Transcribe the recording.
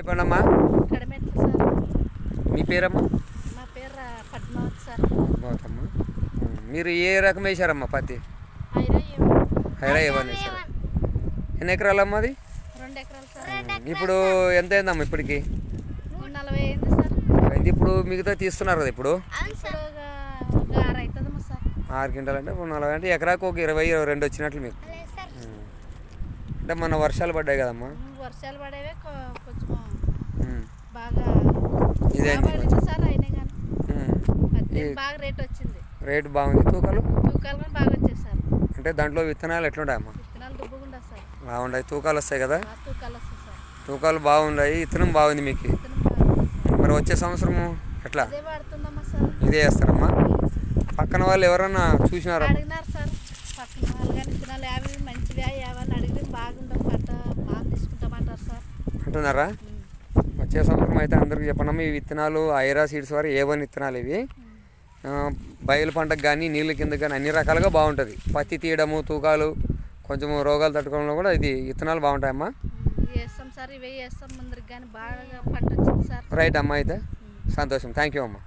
చెప్పండమ్మా. మీ పేరమ్మా? మా పేరు రా- పద్మావతి సార్. బాగుతమ్మా మీరు ఏ రకం వేశారమ్మా పత్తి? హైరా ఇవ్వండి వేశారు. ఎన్ని ఎకరాలమ్మా అది? ఇప్పుడు ఎంత అయిందమ్మా ఇప్పటికి? అయింది ఇప్పుడు మిగతా తీస్తున్నారు కదా ఇప్పుడు? ఆరు క్వింటాలు అంటే ఇప్పుడు నలభై అంటే ఎకరాకు ఒక ఇరవై ఇరవై రెండు వచ్చినట్లు మీకు. అంటే మన వర్షాలు పడ్డాయి కదమ్మా? వర్షాలు పడేవే బాగా రేట్ వచ్చింది. రేటు బాగుంది. తూకాలు? అంటే దాంట్లో విత్తనాలు ఎట్లుంటాయమ్మా బాగుంటాయి తూకాలు వస్తాయి కదా? తూకాలు బాగున్నాయి. విత్తనం బాగుంది మీకు? మరి వచ్చే సంవత్సరము ఎట్లా? అదే వాడుతుందమ్మా సార్. ఇదే వేస్తారమ్మా పక్కన వాళ్ళు ఎవరన్నా చూసినారా? అంటున్నారా? వచ్చే సంవత్సరం అయితే అందరికి చెప్పండి ఈ విత్తనాలు ఐరా సీడ్స్ వారి ఏ వన్ విత్తనాలు ఇవి? బయలు పంటకు కానీ నీళ్ళ కింద కానీ అన్ని రకాలుగా బాగుంటుంది. పత్తి తీయడము తూకాలు కొంచెం రోగాలు తట్టుకోవడంలో కూడా ఇది విత్తనాలు బాగుంటాయమ్మా. రైట్ అమ్మా అయితే. సంతోషం. థ్యాంక్ యూ అమ్మా.